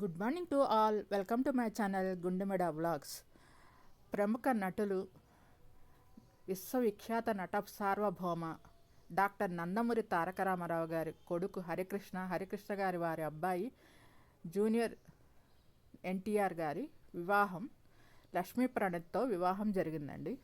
Good morning to all. Welcome to my channel Gundemeda vlogs. ప్రముఖ నటులు విశ్వవిఖ్యాత నట సార్వభౌమ డాక్టర్ నందమూరి తారక రామారావు గారి కొడుకు హరికృష్ణ హరికృష్ణ గారి వారి అబ్బాయి జూనియర్ ఎన్టీఆర్ గారి వివాహం లక్ష్మీ ప్రణత్తో వివాహం జరిగిందండి.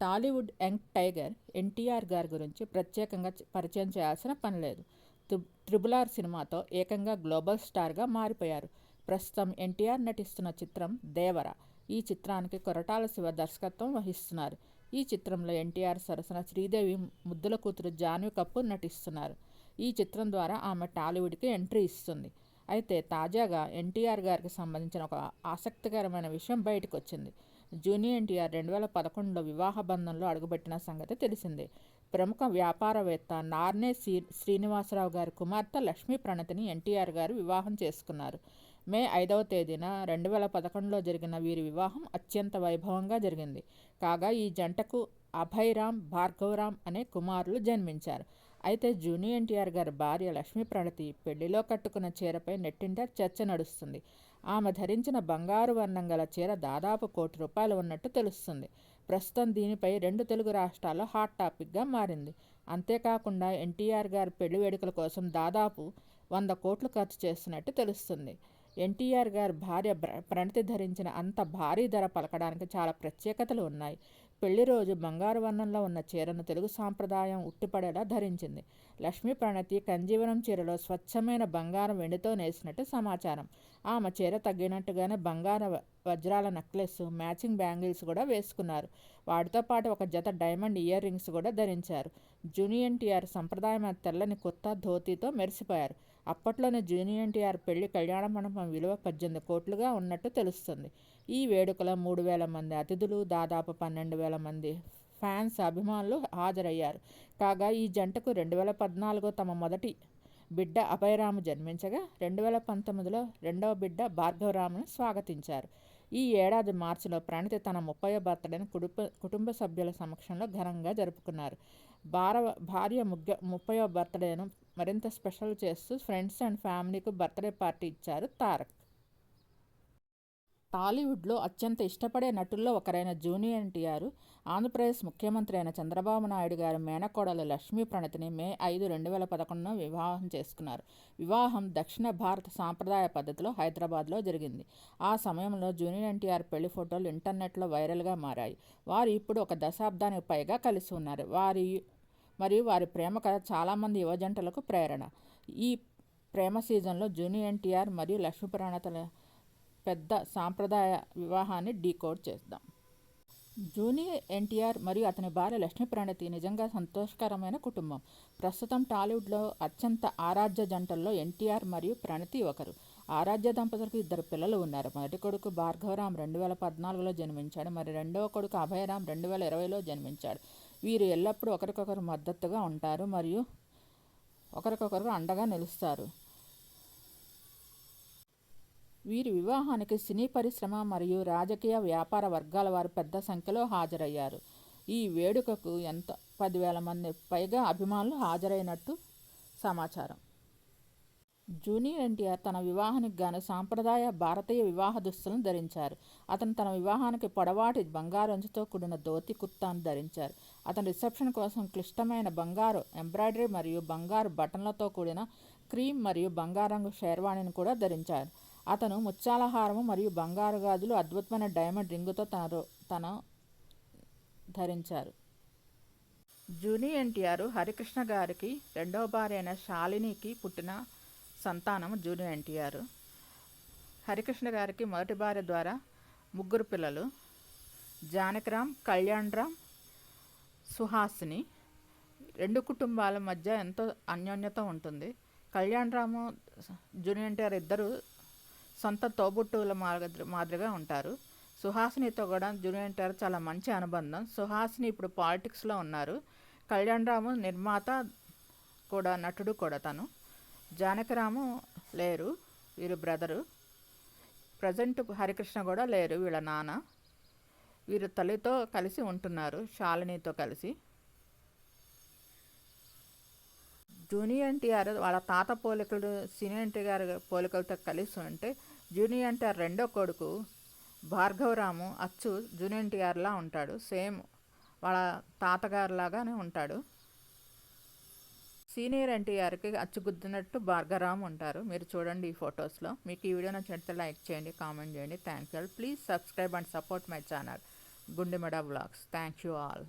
టాలీవుడ్ యంగ్ టైగర్ ఎన్టీఆర్ గారి గురించి ప్రత్యేకంగా పరిచయం చేయాల్సిన పని లేదు. త్రి- త్రిబుల్ ఆర్ సినిమాతో ఏకంగా గ్లోబల్ స్టార్గా మారిపోయారు. ప్రస్తుతం ఎన్టీఆర్ నటిస్తున్న చిత్రం దేవర. ఈ చిత్రానికి కొరటాల శివ దర్శకత్వం వహిస్తున్నారు. ఈ చిత్రంలో ఎన్టీఆర్ సరసన శ్రీదేవి ముద్దుల కూతురు జాన్వి కపూర్ నటిస్తున్నారు. ఈ చిత్రం ద్వారా ఆమె టాలీవుడ్కి ఎంట్రీ ఇస్తుంది. అయితే తాజాగా ఎన్టీఆర్ గారికి సంబంధించిన ఒక ఆసక్తికరమైన విషయం బయటకు వచ్చింది జూనియర్ ఎన్టీఆర్ రెండు వేల పదకొండులో వివాహ బంధంలో అడుగుపెట్టిన సంగతి తెలిసిందే. ప్రముఖ వ్యాపారవేత్త నార్నే శ్రీ శ్రీనివాసరావు గారి కుమార్తె లక్ష్మీ ప్రణతిని ఎన్టీఆర్ గారు వివాహం చేసుకున్నారు. మే ఐదవ తేదీన రెండు వేల పదకొండులో జరిగిన వీరి వివాహం అత్యంత వైభవంగా జరిగింది. కాగా ఈ జంటకు అభయరామ్ భార్గవరామ్ అనే కుమారులు జన్మించారు. అయితే జూని ఎన్టీఆర్ గారి భార్య లక్ష్మీ ప్రణతి పెళ్ళిలో కట్టుకున్న చీరపై నెట్టింట చర్చ నడుస్తుంది. ఆమె ధరించిన బంగారు వర్ణం గల చీర దాదాపు కోటి రూపాయలు ఉన్నట్టు తెలుస్తుంది. ప్రస్తుతం దీనిపై రెండు తెలుగు రాష్ట్రాల్లో హాట్ టాపిక్గా మారింది. అంతేకాకుండా ఎన్టీఆర్ గారి పెళ్ళి వేడుకల కోసం దాదాపు వంద కోట్లు ఖర్చు చేస్తున్నట్టు తెలుస్తుంది. ఎన్టీఆర్ గారి భార్య ప్రణతి ధరించిన అంత భారీ ధర పలకడానికి చాలా ప్రత్యేకతలు ఉన్నాయి. పెళ్ళి రోజు బంగారు వర్ణంలో ఉన్న చీరను తెలుగు సాంప్రదాయం ఉట్టిపడేలా ధరించింది. లక్ష్మీ ప్రణతి కంజీవరం చీరలో స్వచ్ఛమైన బంగారం వెండితో నేసినట్టు సమాచారం. ఆమె చీర తగ్గినట్టుగానే బంగార వజ్రాల నెక్లెస్ మ్యాచింగ్ బ్యాంగిల్స్ కూడా వేసుకున్నారు. వాటితో పాటు ఒక జత డైమండ్ ఇయర్ రింగ్స్ కూడా ధరించారు. జూనియన్ టీఆర్ సంప్రదాయమైన తెల్లని కొత్త ధోతీతో మెరిసిపోయారు. అప్పట్లోనే జూనియర్ ఎన్టీఆర్ పెళ్ళి కళ్యాణ మండపం విలువ పద్దెనిమిది కోట్లుగా ఉన్నట్టు తెలుస్తుంది. ఈ వేడుకలో మూడు వేల మంది అతిథులు దాదాపు పన్నెండు వేల మంది ఫ్యాన్స్ అభిమానులు హాజరయ్యారు. కాగా ఈ జంటకు రెండు వేల పద్నాలుగో తమ మొదటి బిడ్డ అభయరాము జన్మించగా రెండు వేల పంతొమ్మిదిలో రెండవ బిడ్డ భార్గవరామును స్వాగతించారు. ఈ ఏడాది మార్చిలో ప్రణతి తన ముప్పయో బర్త్డేను కుటుంబ కుటుంబ సభ్యుల సమక్షంలో ఘనంగా జరుపుకున్నారు. భార భార్య ముగ్గ ముప్పయో బర్త్డేను మరింత స్పెషల్ చేస్తూ ఫ్రెండ్స్ అండ్ ఫ్యామిలీకి బర్త్డే పార్టీ ఇచ్చారు తారక్. టాలీవుడ్లో అత్యంత ఇష్టపడే నటుల్లో ఒకరైన జూనియర్ ఎన్టీఆర్ ఆంధ్రప్రదేశ్ ముఖ్యమంత్రి అయిన చంద్రబాబు నాయుడు గారి మేనకోడలు లక్ష్మీ ప్రణతిని మే ఐదు రెండు వేల పదకొండున వివాహం చేసుకున్నారు. వివాహం దక్షిణ భారత సాంప్రదాయ పద్ధతిలో హైదరాబాద్లో జరిగింది. ఆ సమయంలో జూనియర్ ఎన్టీఆర్ పెళ్ళి ఫోటోలు ఇంటర్నెట్లో వైరల్గా మారాయి. వారు ఇప్పుడు ఒక దశాబ్దానికి పైగా కలిసి ఉన్నారు. వారి మరియు వారి ప్రేమ కథ చాలామంది యువజంటలకు ప్రేరణ. ఈ ప్రేమ సీజన్లో జూనియర్ ఎన్టీఆర్ మరియు లక్ష్మీ ప్రణతల పెద్ద సాంప్రదాయ వివాహాన్ని డీకోడ్ చేద్దాం. జూనియర్ ఎన్టీఆర్ మరియు అతని భార్య లక్ష్మీ ప్రణతి నిజంగా సంతోషకరమైన కుటుంబం. ప్రస్తుతం టాలీవుడ్లో అత్యంత ఆరాధ్య జంటల్లో ఎన్టీఆర్ మరియు ప్రణతి ఒకరు. ఆరాధ్య దంపతులకు ఇద్దరు పిల్లలు ఉన్నారు. మొదటి కొడుకు భార్గవరామ్ రెండు వేల పద్నాలుగులో జన్మించాడు. మరి రెండవ కొడుకు అభయరామ్ రెండు వేల ఇరవైలో జన్మించాడు. వీరు ఎల్లప్పుడూ ఒకరికొకరు మద్దతుగా ఉంటారు మరియు ఒకరికొకరు అండగా నిలుస్తారు. వీరి వివాహానికి సినీ పరిశ్రమ మరియు రాజకీయ వ్యాపార వర్గాల వారు పెద్ద సంఖ్యలో హాజరయ్యారు. ఈ వేడుకకు ఎంత? పదివేల మంది పైగా అభిమానులు హాజరైనట్టు సమాచారం. జూనియర్ ఎన్టీఆర్ తన వివాహానికి గాను సాంప్రదాయ భారతీయ వివాహ దుస్తులను ధరించారు. అతను తన వివాహానికి పొడవాటి బంగారు అంచుతో కూడిన ధోతి కుర్తాను ధరించారు. అతను రిసెప్షన్ కోసం క్లిష్టమైన బంగారు ఎంబ్రాయిడరీ మరియు బంగారు బటన్లతో కూడిన క్రీమ్ మరియు బంగారంగు షేర్వాణిని కూడా ధరించారు. అతను ముత్యాల హారము మరియు బంగారు గాజులు అద్భుతమైన డైమండ్ రింగుతో తన తన ధరించారు. జూని ఎన్టీఆర్ హరికృష్ణ గారికి రెండవ భార్య అయిన శాలినికి పుట్టిన సంతానం జూని ఎన్టీఆర్. హరికృష్ణ గారికి మొదటి భార్య ద్వారా ముగ్గురు పిల్లలు జానకిరామ్ కళ్యాణరామ్ సుహాసిని. రెండు కుటుంబాల మధ్య ఎంతో అన్యోన్యత ఉంటుంది. కళ్యాణ్ రాము ఎన్టీఆర్ ఇద్దరు సొంత తోబుట్టువుల మాదిరి మాదిరిగా ఉంటారు. సుహాసినితో కూడా జూనియర్ ఎన్టీఆర్ చాలా మంచి అనుబంధం. సుహాసిని ఇప్పుడు పాలిటిక్స్లో ఉన్నారు. కళ్యాణ్ రాము నిర్మాత కూడా నటుడు కూడా తను. జానకిరాము లేరు వీరు బ్రదరు. ప్రజెంట్ హరికృష్ణ కూడా లేరు వీళ్ళ నాన్న. వీరు తల్లితో కలిసి ఉంటున్నారు శాలినితో కలిసి. జూనియర్ ఎన్టీఆర్ వాళ్ళ తాత పోలికలు సీనియర్ ఎన్టీఆర్ పోలికలతో కలిసి ఉంటే జూనియర్ ఎన్టీఆర్ రెండో కొడుకు భార్గవరాము అచ్చు జూనియర్ ఎన్టీఆర్లా ఉంటాడు. సేమ్ వాళ్ళ తాతగారిలాగానే ఉంటాడు. సీనియర్ ఎన్టీఆర్కి అచ్చుగుద్దినట్టు భార్గవరామ్ ఉంటారు. మీరు చూడండి ఈ ఫొటోస్లో. మీకు ఈ వీడియో నచ్చినట్లయితే లైక్ చేయండి కామెంట్ చేయండి. Thank you please subscribe and support my channel. Gundemeda blogs thank you all.